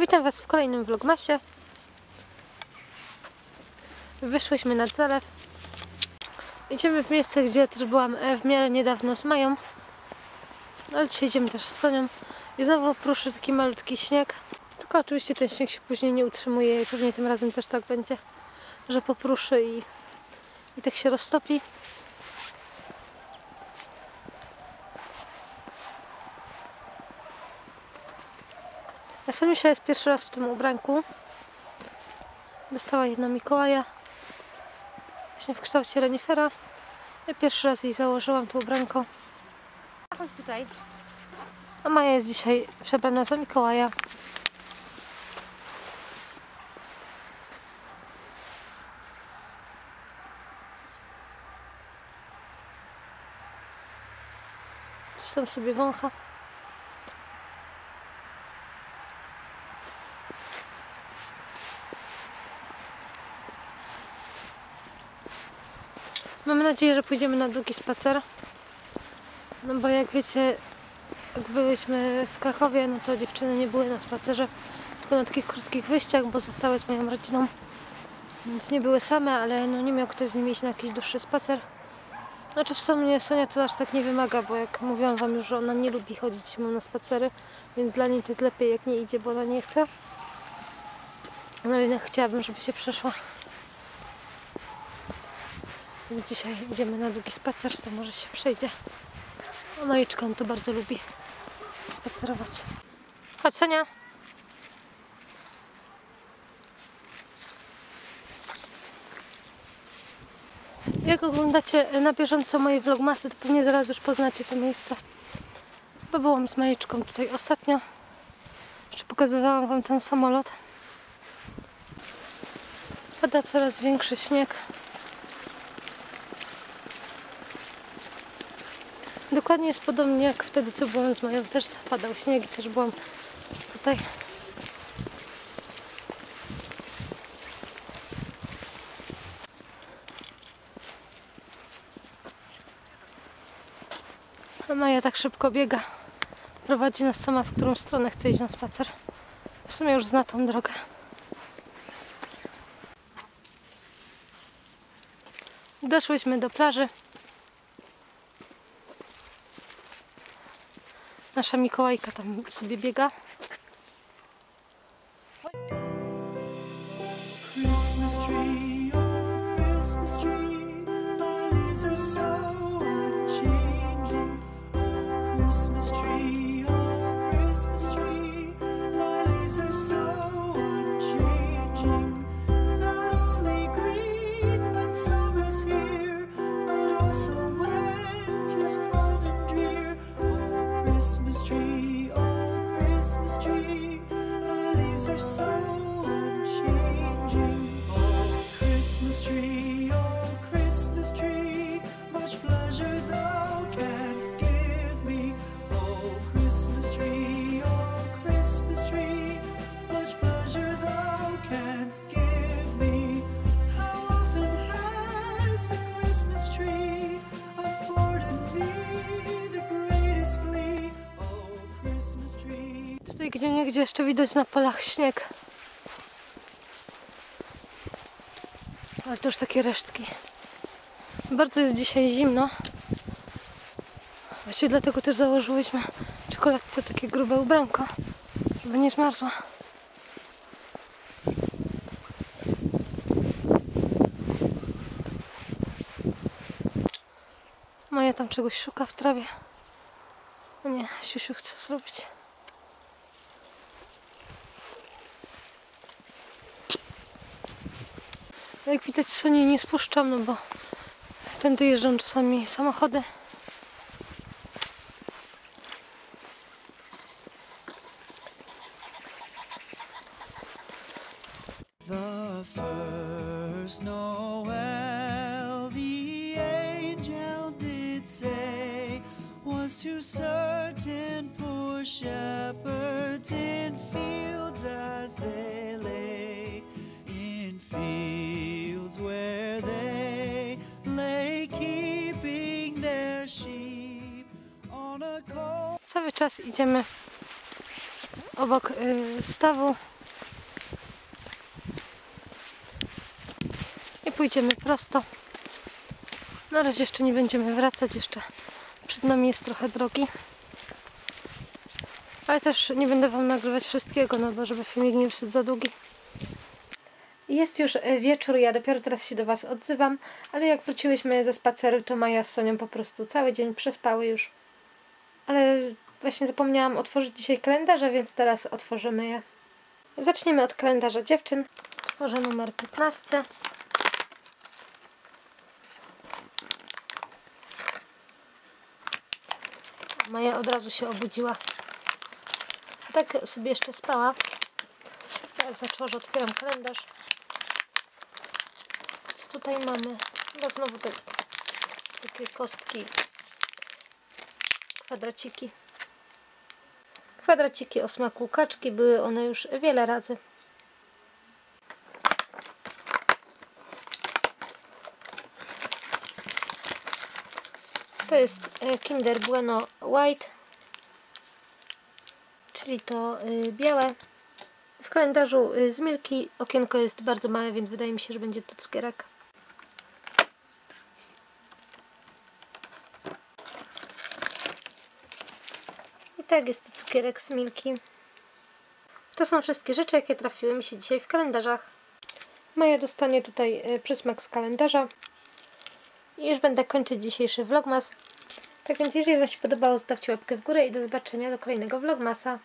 Witam Was w kolejnym vlogmasie. Wyszłyśmy nad zalew. Idziemy w miejsce, gdzie też byłam e, w miarę niedawno z Mają. Ale dzisiaj idziemy też z Sonią. I znowu pruszy taki malutki śnieg. Tylko oczywiście ten śnieg się później nie utrzymuje i pewnie tym razem też tak będzie, że popruszy i, i tak się roztopi. Ja Sonusia jest pierwszy raz w tym ubranku. Dostała jedno Mikołaja. Właśnie w kształcie renifera. Ja pierwszy raz jej założyłam to ubranko. Chodź tutaj. A Maja jest dzisiaj przebrana za Mikołaja. Coś tam sobie wącha. Mam nadzieję, że pójdziemy na długi spacer. No bo jak wiecie, jak byliśmy w Krakowie, no to dziewczyny nie były na spacerze, tylko na takich krótkich wyjściach, bo zostały z moją rodziną. Więc nie były same, ale no nie miał ktoś z nimi iść na jakiś dłuższy spacer. Znaczy w sumie Sonia to aż tak nie wymaga, bo jak mówiłam wam już, że ona nie lubi chodzić mną na spacery, więc dla niej to jest lepiej jak nie idzie, bo ona nie chce. No ale chciałabym, żeby się przeszła. Dzisiaj idziemy na długi spacer, to może się przejdzie. A Majeczka on to bardzo lubi spacerować. Chodź Sonia. Jak oglądacie na bieżąco moje vlogmasy, to pewnie zaraz już poznacie to miejsce. Bo byłam z Majeczką tutaj ostatnio. Jeszcze pokazywałam wam ten samolot. Pada coraz większy śnieg. Dokładnie jest podobnie jak wtedy, co byłam z Mają. Też padał śnieg i też byłam tutaj. A Maja tak szybko biega. Prowadzi nas sama, w którą stronę chce iść na spacer. W sumie już zna tą drogę. Doszłyśmy do plaży. Nasza Mikołajka tam sobie biega. Christmas tree, Christmas tree, oh Christmas tree, thy leaves are so gdzie niegdzie jeszcze widać na polach śnieg. Ale to już takie resztki. Bardzo jest dzisiaj zimno. Właściwie dlatego też założyłyśmy czekoladce takie grube ubranko, żeby nie zmarzła. Maja tam czegoś szuka w trawie. Nie, siusiu chce zrobić. Jak widać Sonię nie spuszczam, no bo tędy jeżdżą czasami samochody. The first Noel, the angel did say, was to certain poor shepherds in fields czas idziemy obok y, stawu. I pójdziemy prosto. Na razie jeszcze nie będziemy wracać, jeszcze przed nami jest trochę drogi. Ale też nie będę Wam nagrywać wszystkiego, no bo żeby filmik nie wyszedł za długi. Jest już e, wieczór, ja dopiero teraz się do Was odzywam, ale jak wróciłyśmy ze spaceru, to Maja z Sonią po prostu cały dzień przespały już. Ale właśnie zapomniałam otworzyć dzisiaj kalendarze, więc teraz otworzymy je. Zaczniemy od kalendarza dziewczyn. Otworzę numer 15. Maja od razu się obudziła. Tak sobie jeszcze spała. Jak zaczęła, że otwieram kalendarz. Co tutaj mamy? No znowu te, takie kostki. Kwadraciki. Kwadraciki o smaku kaczki. Były one już wiele razy. To jest e, Kinder Bueno White, czyli to y, białe. W kalendarzu y, z Milki okienko jest bardzo małe, więc wydaje mi się, że będzie to cukierek. Tak jest to cukierek z Milki. To są wszystkie rzeczy, jakie trafiły mi się dzisiaj w kalendarzach. Maja dostanie tutaj y, przysmak z kalendarza. I już będę kończyć dzisiejszy vlogmas. Tak więc jeżeli Wam się podobało, zostawcie łapkę w górę i do zobaczenia do kolejnego vlogmasa.